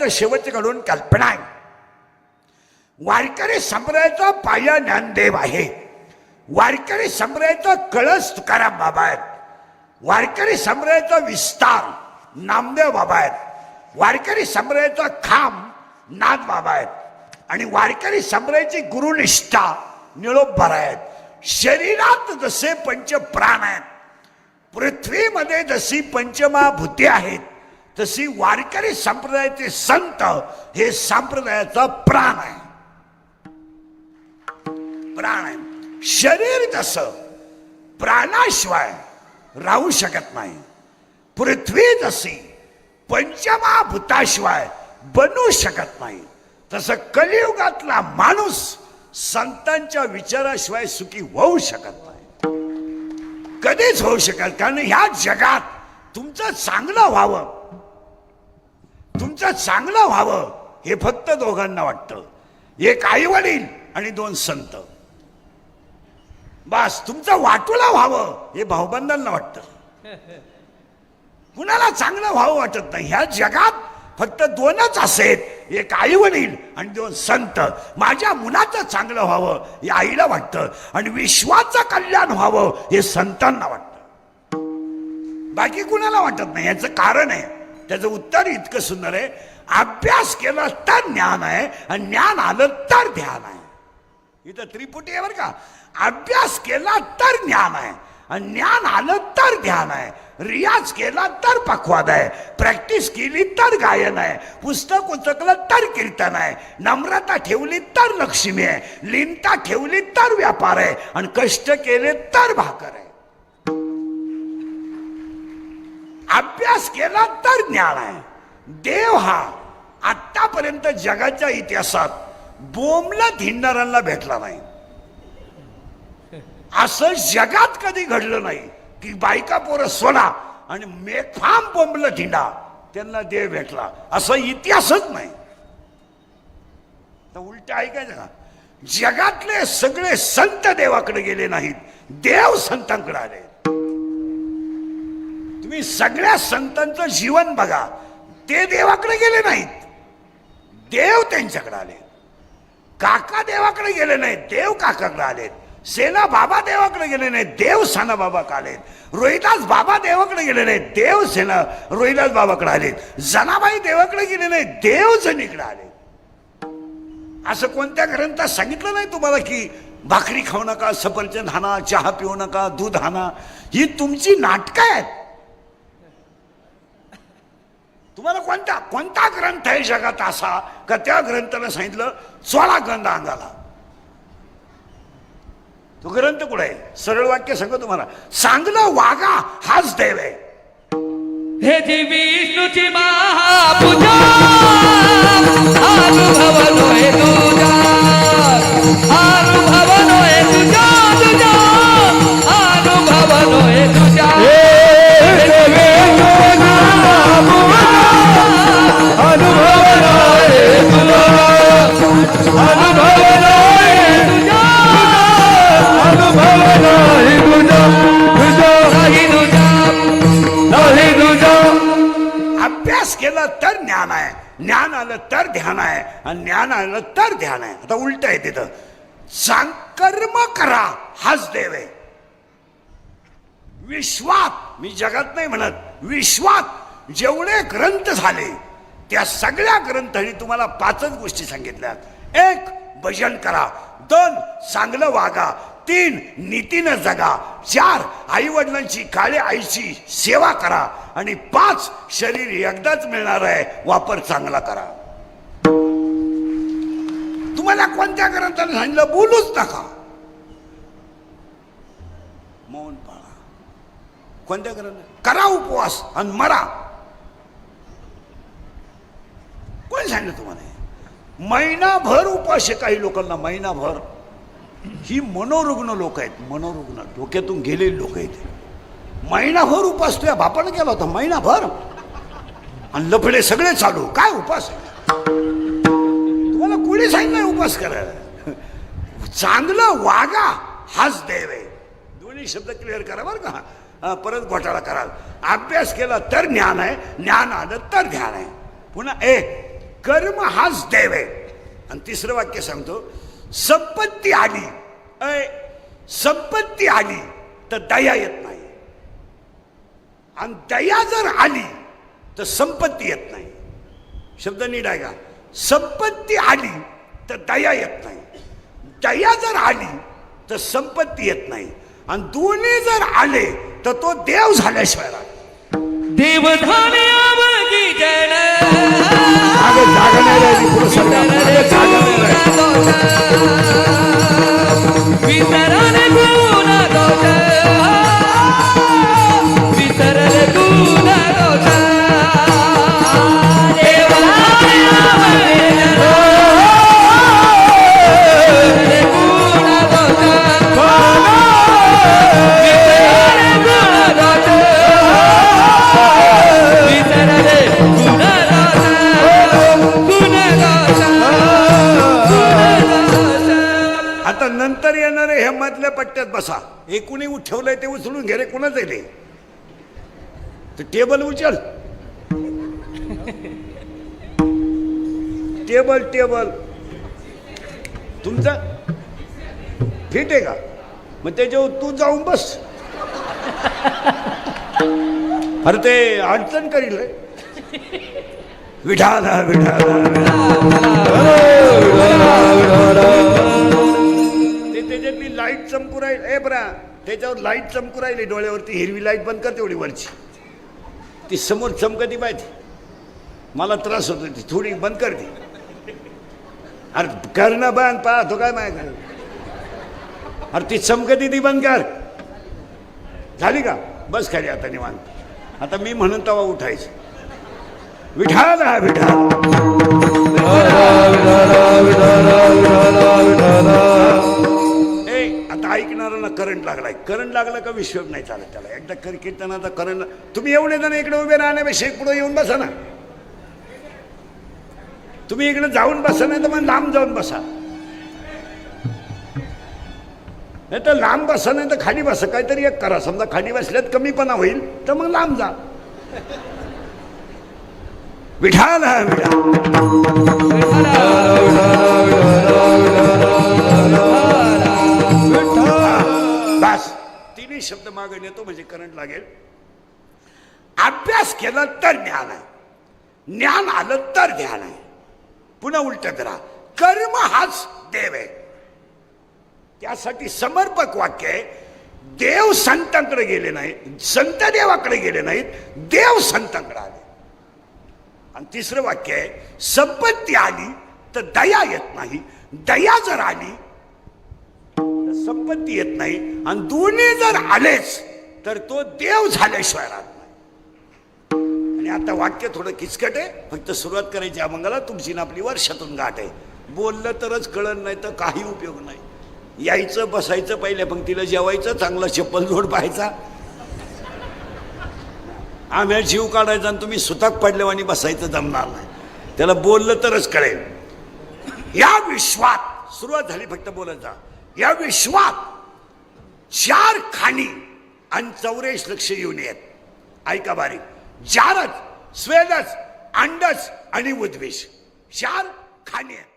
तर शेवटचं घडून कल्पना आहे. वारकरी संप्रदायाचा पाया ज्ञानदेव आहे. वारकरी संप्रदायाचा कळस तुकाराम बाबा आहेत. वारकरी संप्रदायाचा विस्तार नामदेव बाबा आहेत. वारकरी संप्रदायाचा खांब नाथ बाबा आहेत. आणि वारकरी संप्रदायाची गुरुनिष्ठा निळोबर आहेत. शरीरात जसे पंच प्राण आहेत पृथ्वीमध्ये जशी पंचमहाभूते आहेत तशी वारकरी संप्रदायाचे संत हे संप्रदायाचा प्राण आहे. प्राण आहे. शरीर जस प्राणाशिवाय राहू शकत नाही पृथ्वी जशी पंचमाभूताशिवाय बनू शकत नाही तसं कलियुगातला माणूस संतांच्या विचाराशिवाय सुखी होऊ शकत नाही. कधीच होऊ शकत कारण ह्या जगात तुमचं चांगलं व्हावं तुमचं चांगलं व्हावं हे फक्त दोघांना वाटतं. एक आई वडील आणि दोन संत. बस तुमचं वाटूला व्हावं हे भाऊबंधांना वाटतं. कुणाला चांगलं व्हावं वाटत नाही. ह्या जगात फक्त दोनच असेल एक आई वडील आणि दोन संत. माझ्या मुलाचं चांगलं व्हावं हे आईला वाटतं आणि विश्वाचं कल्याण व्हावं हे संतांना वाटतं. बाकी कुणाला वाटत नाही? याचं कारण आहे. त्याचं उत्तर इतकं सुंदर आहे. अभ्यास केला तर ज्ञान आहे आणि ज्ञान आलं तर ध्यान आहे. इथं त्रिपुटी आहे बरं का. अभ्यास केला तर ज्ञान आहे आणि ज्ञान आलं तर ध्यान आहे. रियाज केला तर पखवाद आहे. प्रॅक्टिस केली तर गायन आहे. पुस्तक उचकलं तर कीर्तन आहे. नम्रता ठेवली तर लक्ष्मी आहे. लीनता ठेवली तर व्यापार आहे. आणि कष्ट केले तर भाकर आहे. अभ्यास केला तर ज्ञान आहे. देव हा आतापर्यंत जगाच्या इतिहासात बोमला धिंडणाऱ्यांना भेटला नाही. असं जगात कधी घडलं नाही की बायका पोरं सोडा आणि मेफाम बोंबलं धिंडा त्यांना देव भेटला. असं इतिहासच नाही. तर उलट ऐकायचं का? जगातले सगळे संत देवाकडे गेले नाहीत. देव संतांकडे आले तुम्ही सगळ्या संतांचं जीवन बघा. ते देवाकडे गेले नाहीत. देव त्यांच्याकडे आले. काका देवाकडे गेले नाहीत. देव काकाकडे आलेत सेना बाबा देवाकडे गेले नाहीत. देव साना बाबा आलेत रोहिदास बाबा देवाकडे गेले नाहीत. देव सेना रोहिदास बाबाकडे आलेत जनाबाई देवाकडे गेले नाहीत. देव जनीकडे आले. असं कोणत्या ग्रंथात सांगितलं नाही तुम्हाला की भाकरी खाऊ नका सफरचंद हाना चहा पिऊ नका दूध हाना ही तुमची नाटकं आहेत. तुम्हाला कोणता कोणता ग्रंथ आहे जगात असा? का त्या ग्रंथानं सांगितलं सोळा गंध अंगाला? तो ग्रंथ कुठे आहे? सरळ वाक्य सांगतो तुम्हाला. चांगलं वागा हाच देव आहे. हे जी विष्णूची महापूजा अनुभव आणि तर ध्यान आहे. आता उलट आहे तिथं. सांग कर्म करा हाच देव आहे. विश्वात मी जगात नाही म्हणत विश्वात जेवढे ग्रंथ झाले त्या सगळ्या ग्रंथांनी तुम्हाला पाचच गोष्टी सांगितल्या एक भजन करा. दोन चांगलं वागा. तीन नीतीनं जगा. चार आई वडिलांची काळ्या आईची सेवा करा. आणि पाच शरीर एकदाच मिळणार आहे वापर चांगला करा. तुम्हाला कोणत्या ग्रंथाने सांगितलं? बोलूच नका. मौन पाळा. कोणत्या ग्रंथ? करा उपवास आणि मरा. कोण सांगितलं तुम्हाला महिनाभर उपास आहे काही लोकांना महिनाभर. ही मनोरुग्ण लोक आहेत. मनोरुग्ण. डोक्यातून गेलेली लोक आहेत. महिनाभर उपास तुझ्या बापानं केला होता. महिनाभर. आणि लफडे सगळे चालू. काय उपास तुम्हाला कोणी सांगितलं? उपास करायला चांगलं वागा हाच देव आहे दोन्ही शब्द क्लिअर करा बरं का. परत घोटाळा कराल. अभ्यास केला तर ज्ञान आहे ज्ञान आलं तर ध्यान आहे. पुन्हा ए कर्म हाच देव आहे आणि तिसरं वाक्य सांगतो संपत्ती आली. अय संपत्ती आली तर दया येत नाही. आणि दया जर आली तर संपत्ती येत नाही. शब्द नीट आहे का संपत्ती आली तर दया येत नाही. दया जर आली तर संपत्ती येत नाही. आणि दोन्ही जर आले तर तो देव झाल्याशिवाय राहत नाही. आता नंतर येणारे ह्या मधल्या पट्ट्यात बसा. हे कुणी उठवलंय ते उचलून घे रे कुणाच आहे ते? टेबल उचल. Table table. तुमचा? फिट आहे का? मग त्याच्यावर तू जाऊन बस. अरे ते अडचण करील रे. विठाला विठाला ते लाइट चमकू राहील? ए बरा. त्याच्यावर लाइट चमकू राहिली डोळ्यावरती हिरवी लाइट बंद कर तेवढी वरची. ती समोर चमकती पाहिजे. मला त्रास होतो ती. थोडी बंद कर अरे करणं बंद पाहतो काय माय अरे ती चमकती ती बंद कर. झाली का? बस खाली आता निवांत. आता मी म्हणून तवा उठायचं. विठाल हा विठाल ऐकणाऱ्यांना करंट लागलाय. करंट लागला का विश्व नाही चालत त्याला. एकदा कर करंट तुम्ही एवढे जण इकडे उभे राहण्यापेक्षा पुढे येऊन बसा ना. तुम्ही इकडे जाऊन बसा नाही तर मग लांब जाऊन बसा. नाही तर लांब बसा नाही तर खाली बसा. काहीतरी एक करा. समजा खाली बसल्यात कमीपणा होईल तर मग लांब जा. विठाल हा विठाल तिन्ही शब्द मागे नेतो म्हणजे करंट लागेल. अभ्यास केला तर ज्ञान आहे. ज्ञान आलं तर ध्यान आहे. पुन्हा उलट करा कर्म हाच देव आहे. त्यासाठी समर्पक वाक्य आहे. देव संतांकडे गेले नाही संत देवाकडे गेले नाहीत. देव संतांकडे आले. आणि तिसरं वाक्य आहे संपत्ती आली तर दया येत नाही. दया जर आली संपत्ती येत नाही आणि दोन्ही जर आलेच तर तो देव झाल्याशिवाय राहत नाही. आणि आता वाक्य थोडं किचकट आहे फक्त सुरुवात करायची अमंगाला तुमची ना आपली वर्षातून गाठ आहे. बोललं तरच कळण नाही तर काही उपयोग नाही. यायचं बसायचं पहिल्या पंक्तीला जेवायचं चांगला चप्पल जोड पाहायचा. आम्ही जीव काढायचा आणि तुम्ही सुताक पडल्यावानी बसायचं जमणार नाही. त्याला बोललं तरच कळेल. या विश्वात सुरुवात झाली फक्त बोलत जा. या विश्वात चार खाणी आणि चौरेश लक्ष येऊन येत. ऐका बारीक जारच स्वेदच अंडच आणि उद्वेष. चार खाणी आहेत.